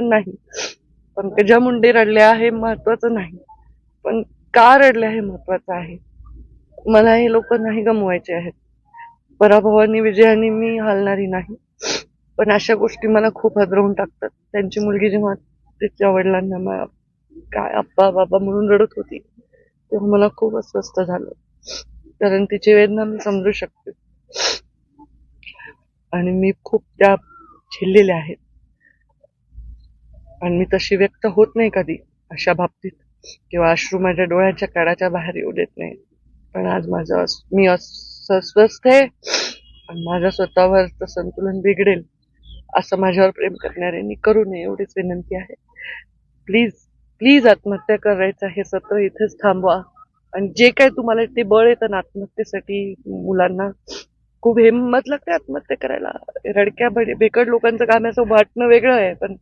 निमंत्रण नाही. पंकजा मुंडे रडल्या हे महत्वाचं नाही. पण का रडल्या हे महत्वाचं आहे? मला हे लोक नाही गमवायचे आहेत. पराभवानी विजयाने मी हलणारी नाही. पण अशा गोष्टी मला खूप हदरवून टाकतात. त्यांची मुलगी जेव्हा तिच्या वडिलांना मा- काय आप्पा बाबा म्हणून रडत होती तेव्हा मला खूप अस्वस्थ झालं. कारण तिची वेदना मी समजू शकते. आणि मी खूप त्या झेललेल्या आहेत. आणि मी तशी व्यक्त होत नाही कधी अशा बाबतीत. किंवा अश्रू माझ्या डोळ्याच्या काळाच्या बाहेर येऊ देत नाही पण आज माझं अस- मी असं अस्वस्थ आहे आणि माझ्या स्वतःवरचं संतुलन बिघडेल असं माझ्यावर प्रेम करणाऱ्यांनी करू नये एवढीच विनंती आहे. प्लीज प्लीज आत्महत्या करायचं हे सत्र इथेच थांबवा. आणि जे काय तुम्हाला ते बळ येतं ना आत्महत्येसाठी मुलांना खूप हिंमत लागते आत्महत्या करायला. रडक्या बेकड लोकांचं काम असं वाटणं वेगळं आहे पण